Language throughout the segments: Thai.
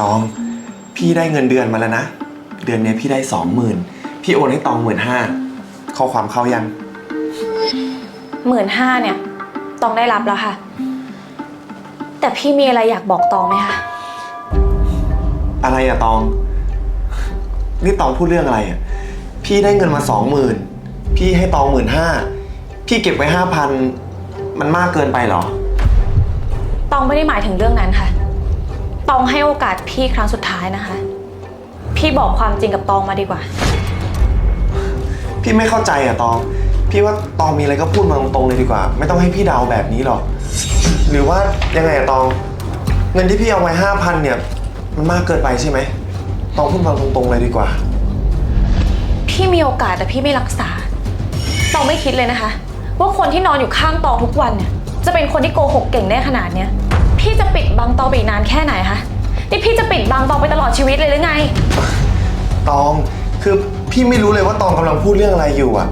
ตอง พี่ได้เงินเดือนมาแล้วนะ เดือนเนี้ยพี่ได้สองหมื่นพี่โอนให้ตองหมื่นห้าข้อความเข้ายังหมื่นห้าเนี่ย ตองได้รับแล้วค่ะ แต่พี่มีอะไรอยากบอกตองไหมคะอะไรอะตอง นี่ตองพูดเรื่องอะไรอะพี่ได้เงินมาสองหมื่นพี่ให้ตองหมื่นห้าพี่เก็บไว้ห้าพันมันมากเกินไปเหรอ ตองไม่ได้หมายถึงเรื่องนั้นค่ะ ตองให้โอกาสพี่ครั้งสุดท้ายนะคะ พี่บอกความจริงกับตองมาดีกว่า พี่ไม่เข้าใจอะตอง พี่ว่าตองมีอะไรก็พูดมาตรงๆเลยดีกว่า ไม่ต้องให้พี่เดาแบบนี้หรอก หรือว่ายังไงอะตอง เงินที่พี่เอาไว้ห้าพันเนี่ย มันมากเกินไปใช่ไหม ตองพูดมาตรงๆเลยดีกว่า พี่มีโอกาสแต่พี่ไม่รักษา ตองไม่คิดเลยนะคะ ว่าคนที่นอนอยู่ข้างตองทุกวันเนี่ยจะเป็นคนที่โกหกเก่งได้ขนาดเนี้ย พี่จะปิดบังตองไปอีกนานแค่ไหนคะ นี่พี่จะปิดบังตองไปตลอดชีวิตเลยหรือไง ตองคือพี่ไม่รู้เลยว่าตองกำลังพูดเรื่องอะไรอยู่อะ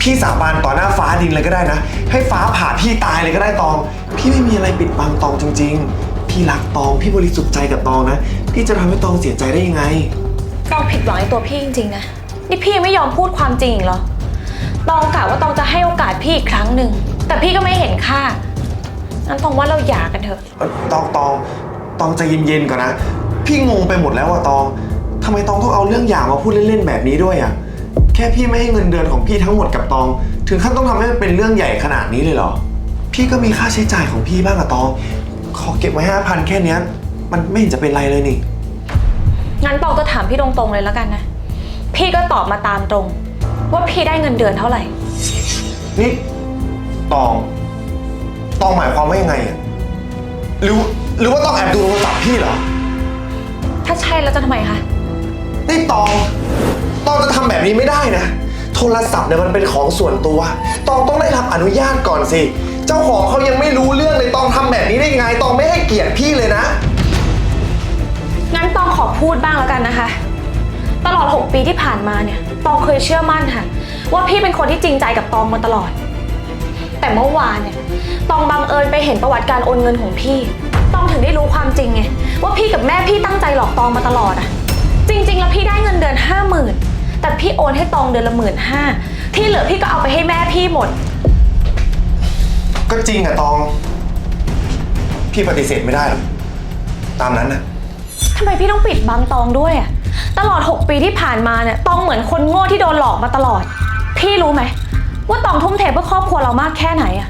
พี่สาบานต่อหน้าฟ้าดินเลยก็ได้นะ ให้ฟ้าผ่าพี่ตายเลยก็ได้ตอง พี่ไม่มีอะไรปิดบังตองจริง ๆ พี่รักตองพี่บริสุทธิ์ใจกับตองนะ พี่จะทำให้ตองเสียใจได้ยังไง ตองผิดหวังในตัวพี่จริงๆนะ นี่พี่ยังไม่ยอมพูดความจริงอีกเหรอ ตองกะว่าตองจะให้โอกาสพี่อีกครั้งหนึ่ง แต่พี่ก็ไม่เห็นค่า งั้นตองว่าเราหย่ากันเถอะ เอ่อตองตองตองใจเย็นๆก่อนนะ พี่งงไปหมดแล้วอะตองทำไมตองต้องเอาเรื่องหย่ามาพูดเล่นๆแบบนี้ด้วยอะแค่พี่ไม่ให้เงินเดือนของพี่ทั้งหมดกับตอง ถึงขั้นต้องทำให้มันเป็นเรื่องใหญ่ขนาดนี้เลยเหรอ พี่ก็มีค่าใช้จ่ายของพี่บ้างอะตอง ขอเก็บไว้ห้าพันแค่เนี้ยมันไม่เห็นจะเป็นไรเลยนี่ งั้นตองจะถามพี่ตรงๆเลยแล้วกันนะ พี่ก็ตอบมาตามตรง ว่าพี่ได้เงินเดือนเท่าไหร่ นี่ตอง ตองหมายความว่ายังไงอะหรือหรือว่าต้องแอบดูโทรศัพท์พี่เหรอ ถ้าใช่แล้วจะทำไมคะ นี่ตอง ตองจะทำแบบนี้ไม่ได้นะ โทรศัพท์เนี่ยมันเป็นของส่วนตัว ตองต้องได้รับอนุญาตก่อนสิ เจ้าของเขายังไม่รู้เรื่องเลย ตองทำแบบนี้ได้ยังไง ตองไม่ให้เกียรติพี่เลยนะ งั้นตองขอพูดบ้างแล้วกันนะคะ ตลอด 6 ปีที่ผ่านมาเนี่ย ตองเคยเชื่อมั่นค่ะ ว่าพี่เป็นคนที่จริงใจกับตองมาตลอด แต่เมื่อวานเนี่ยตองบังเอิญไปเห็นประวัติการโอนเงินของพี่ ตองถึงได้รู้ความจริงไงว่าพี่กับแม่พี่ตั้งใจหลอกตองมาตลอดอะจริง ๆ แล้วพี่ได้เงินเดือนห้าหมื่นแต่พี่โอนให้ตองเดือนละหมื่นห้าที่เหลือพี่ก็เอาไปให้แม่พี่หมด ก็จริงอะตอง พี่ปฏิเสธไม่ได้หรอกตามนั้นนะทำไมพี่ต้องปิดบังตองด้วยอะตลอด 6 ปีที่ผ่านมาเนี่ยตองเหมือนคนโง่ที่โดนหลอกมาตลอด พี่รู้ไหม ว่าตองทุ่มเทเพื่อครอบครัวเรามากแค่ไหนอะ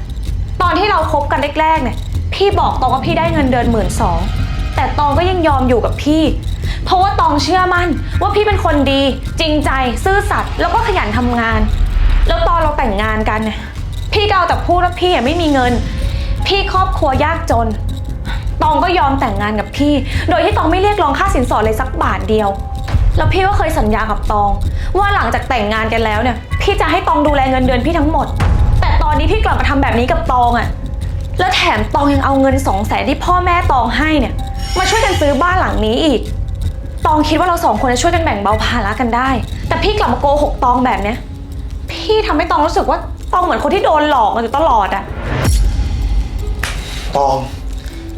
ตอนที่เราคบกันแรกๆ เนี่ย พี่บอกตองว่าพี่ได้เงินเดือนหมื่นสองแต่ตองก็ยังยอมอยู่กับพี่ เพราะว่าตองเชื่อมั่นว่าพี่เป็นคนดี จริงใจซื่อสัตย์แล้วก็ขยันทำงาน แล้วตอนเราแต่งงานกันเนี่ยพี่ก็เอาแต่พูดว่าพี่อะไม่มีเงิน พี่ครอบครัวยากจน ตองก็ยอมแต่งงานกับพี่ โดยที่ตองไม่เรียกร้องค่าสินสอดเลยสักบาทเดียว แล้วพี่ก็เคยสัญญากับตอง ว่าหลังจากแต่งงานกันแล้วเนี่ย พี่จะให้ตองดูแลเงินเดือนพี่ทั้งหมด แต่ตอนนี้พี่กลับมาทำแบบนี้กับตองอะ่ะแล้วแถมตองยังเอาเงินสองแสนที่พ่อแม่ตองให้เนี่ย มาช่วยกันซื้อบ้านหลังนี้อีก ตองคิดว่าเราสองคนจะช่วยกันแบ่งเบาภาระกันได้ แต่พี่กลับมาโกหกตองแบบเนี้ย พี่ทำให้ตองรู้สึกว่าตองเหมือนคนที่โดนหลอกมาอยู่ตลอดอะตอง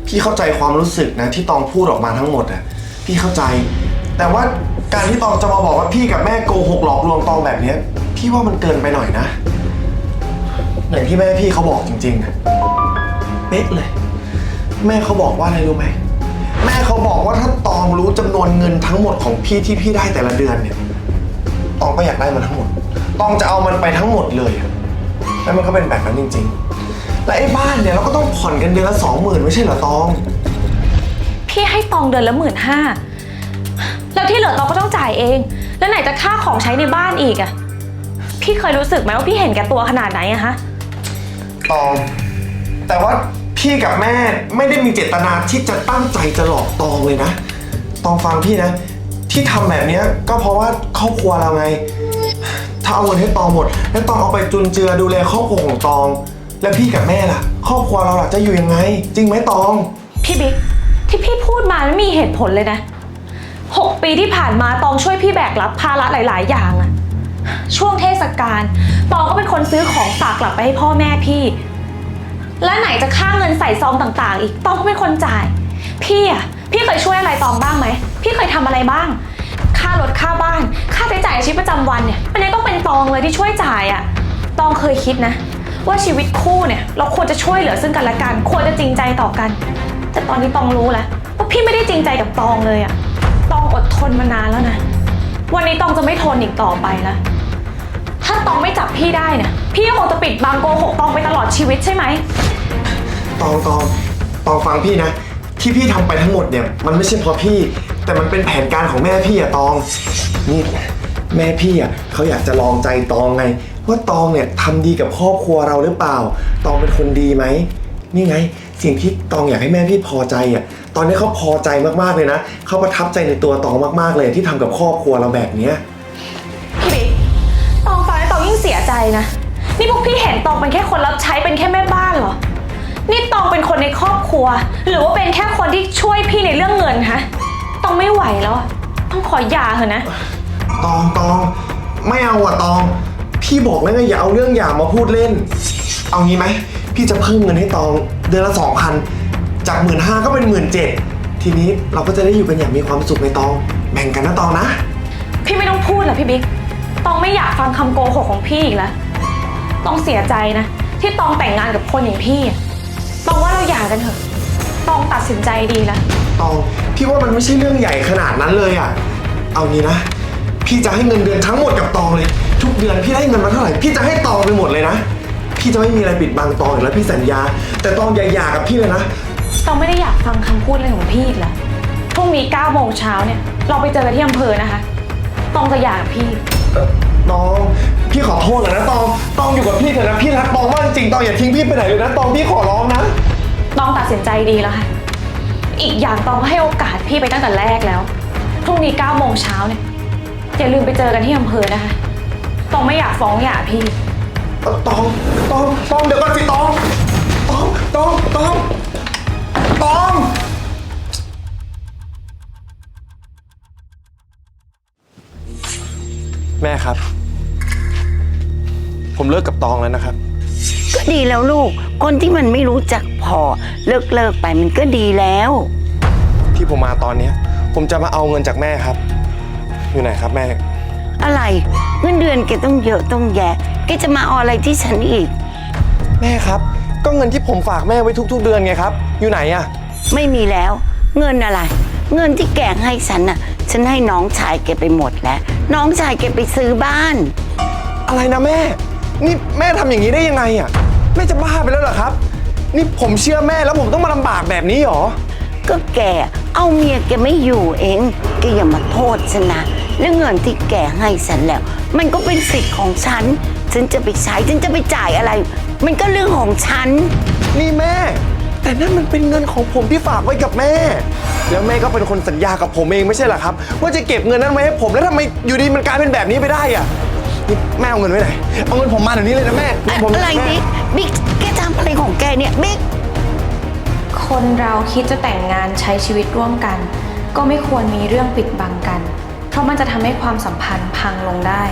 พี่เข้าใจความรู้สึกนะที่ตองพูดออกมาทั้งหมดอะพี่เข้าใจ แต่ว่าการที่ตองจะมาบอกว่าพี่กับแม่โกหกหลอกลวงตองแบบเนี้ย พี่ว่ามันเกินไปหน่อยนะ อย่างที่แม่พี่เขาบอกจริงๆอะเป๊ะเลย แม่เขาบอกว่าอะไรรู้ไหม แม่เขาบอกว่าถ้าตองรู้จำนวนเงินทั้งหมดของพี่ที่พี่ได้แต่ละเดือนเนี่ย ตองก็อยากได้มันทั้งหมด ตองจะเอามันไปทั้งหมดเลยอะแล้วมันก็เป็นแบบนั้นจริง ๆ และไอ้บ้านเนี่ยเราก็ต้องผ่อนกันเดือนละสองหมื่นไม่ใช่เหรอตอง พี่ให้ตองเดือนละหมื่นห้าแล้วที่เหลือตองก็ต้องจ่ายเอง แล้วไหนจะค่าของใช้ในบ้านอีกอะ พี่เคยรู้สึกไหมว่าพี่เห็นแก่ตัวขนาดไหนอะฮะ ตองแต่ว่าพี่กับแม่ไม่ได้มีเจตนาที่จะตั้งใจจะหลอกตองเลยนะตองฟังพี่นะ ที่ทำแบบเนี้ยก็เพราะว่าครอบครัวเราไง ถ้าเอาเงินให้ตองหมด แล้วตองเอาไปจุนเจือดูแลครอบครัวของตอง แล้วพี่กับแม่ล่ะ ครอบครัวเราล่ะจะอยู่ยังไง จริงไหมตอง พี่บิ๊กที่พี่พูดมาไม่มีเหตุผลเลยนะหกปีที่ผ่านมาตองช่วยพี่แบกรับภาระหลาย ๆ อย่างอะ ช่วงเทศกาลตองก็เป็นคนซื้อของฝากกลับไปให้พ่อแม่พี่ และไหนจะค่าเงินใส่ซองต่างๆ อีกตองก็เป็นคนจ่าย พี่อะพี่เคยช่วยอะไรตองบ้างไหมพี่เคยทำอะไรบ้าง ค่ารถค่าบ้าน ค่าใช้จ่ายชีวิตประจำวันเนี่ยมันยังต้องเป็นตองเลยที่ช่วยจ่ายอะตองเคยคิดนะ ว่าชีวิตคู่เนี่ย เราควรจะช่วยเหลือซึ่งกันและกัน ควรจะจริงใจต่อกัน แต่ตอนนี้ตองรู้แล้วว่าพี่ไม่ได้จริงใจกับตองเลยอะตองอดทนมานานแล้วนะ วันนี้ตองจะไม่ทนอีกต่อไปแล้ว ถ้าตองไม่จับพี่ได้นี่ยพี่ก็คงจะปิดบังโกหกตองไปตลอดชีวิตใช่ไหม ตองตองตองฟังพี่นะ ที่พี่ทำไปทั้งหมดเนี่ย มันไม่ใช่เพราะพี่ แต่มันเป็นแผนการของแม่พี่อะตอง นี่แม่พี่อะเขาอยากจะลองใจตองไง ว่าตองเนี่ยทำดีกับครอบครัวเราหรือเปล่า ตองเป็นคนดีไหมนี่ไง สิ่งที่ตองอยากให้แม่พี่พอใจอะตอนนี้เขาพอใจมากๆเลยนะเขาประทับใจในตัวตองมากๆเลยที่ทำกับครอบครัวเราแบบเนี้ย นะ นี่พวกพี่เห็นตองเป็นแค่คนรับใช้เป็นแค่แม่บ้านเหรอ นี่ตองเป็นคนในครอบครัว หรือว่าเป็นแค่คนที่ช่วยพี่ในเรื่องเงินฮะตองไม่ไหวแล้วอะต้องขอหย่าเถอะนะ ตองตอง ไม่เอาอะตอง พี่บอกแล้วไงอย่าเอาเรื่องหย่ามาพูดเล่น เอางี้ไหม พี่จะเพิ่มเงินให้ตองเดือนละสองพันจากหมื่นห้าก็เป็นหมื่นเจ็ดทีนี้เราก็จะได้อยู่กันอย่างมีความสุขในตอง แบ่งกันนะตองนะ พี่ไม่ต้องพูดหรอกพี่บิ๊ก ตองไม่อยากฟังคำโกหกของพี่อีกแล้ว ต้องเสียใจนะ ที่ตองแต่งงานกับคนอย่างพี่อะตองว่าเราหย่ากันเถอะ ตองตัดสินใจดีแล้ว ตองพี่ว่ามันไม่ใช่เรื่องใหญ่ขนาดนั้นเลยอะเอางี้นะ พี่จะให้เงินเดือนทั้งหมดกับตองเลย ทุกเดือนพี่ได้เงินมาเท่าไหร่ พี่จะให้ตองไปหมดเลยนะ พี่จะไม่มีอะไรปิดบังตองอีกแล้วพี่สัญญา แต่ตองอย่าหย่ากับพี่เลยนะ ตองไม่ได้อยากฟังคำพูดอะไรของพี่อีกแล้วพรุ่งนี้9โมงเช้าเนี่ย เราไปเจอกันที่อำเภอนะคะ ตองจะหย่ากับพี่ เอ่อตอง พี่ขอโทษเลยนะตอง ตองอยู่กับพี่เถอะนะ พี่รักตองมากจริงๆตองอย่าทิ้งพี่ไปไหนเลยนะตองพี่ขอร้องนะ ตองตัดสินใจดีแล้วค่ะ อีกอย่างตองก็ให้โอกาสพี่ไปตั้งแต่แรกแล้ว พรุ่งนี้9โมงเช้าเนี่ย อย่าลืมไปเจอกันที่อำเภอนะคะ ตองไม่อยากฟ้องหย่าพี่ตอง ตอง ตอง เดี๋ยวก่อนสิตอง ตอง ตอง ตอง ตอง แม่ครับ ผมเลิกกับตองแล้วนะครับ ก็ดีแล้วลูก คนที่มันไม่รู้จักพอ เลิกเลิกไปมันก็ดีแล้ว ที่ผมมาตอนเนี้ย ผมจะมาเอาเงินจากแม่ครับ อยู่ไหนครับแม่ อะไรเงินเดือนแกต้องเยอะต้องแยะแกจะมาเอาอะไรที่ฉันอีก แม่ครับ ก็เงินที่ผมฝากแม่ไว้ทุก ๆ เดือนไงครับ อยู่ไหนอะไม่มีแล้ว เงินอะไร เงินที่แกให้ฉันน่ะ ฉันให้น้องชายแกไปหมดแล้ว น้องชายแกไปซื้อบ้าน อะไรนะแม่ นี่แม่ทำอย่างนี้ได้ยังไงอะแม่จะบ้าไปแล้วเหรอครับ นี่ผมเชื่อแม่แล้วผมต้องมาลำบากแบบนี้เหรอ ก็แกเอาเมียแกไม่อยู่เองแกอย่ามาโทษฉันนะแล้วเงินที่แกให้ฉันแล้ว มันก็เป็นสิทธิ์ของฉัน ฉันจะไปใช้ฉันจะไปจ่ายอะไร มันก็เรื่องของฉัน นี่แม่ แต่นั่นมันเป็นเงินของผมที่ฝากไว้กับแม่ แล้วแม่ก็เป็นคนสัญญากับผมเองไม่ใช่เหรอครับ ว่าจะเก็บเงินนั้นไว้ให้ผมแล้วทำไมอยู่ดีมันกลายเป็นแบบนี้ไปได้อะนี่แม่เอาเงินไว้ไหนเอาเงินผมมาเดี๋ยวนี้เลยนะแม่เงินผมอะไรแม่บิ๊กบิ๊กแกทำอะไรของแกเนี่ยบิ๊กคนเราคิดจะแต่งงานใช้ชีวิตร่วมกัน ก็ไม่ควรมีเรื่องปิดบังกัน เพราะมันจะทำให้ความสัมพันธ์พังลงได้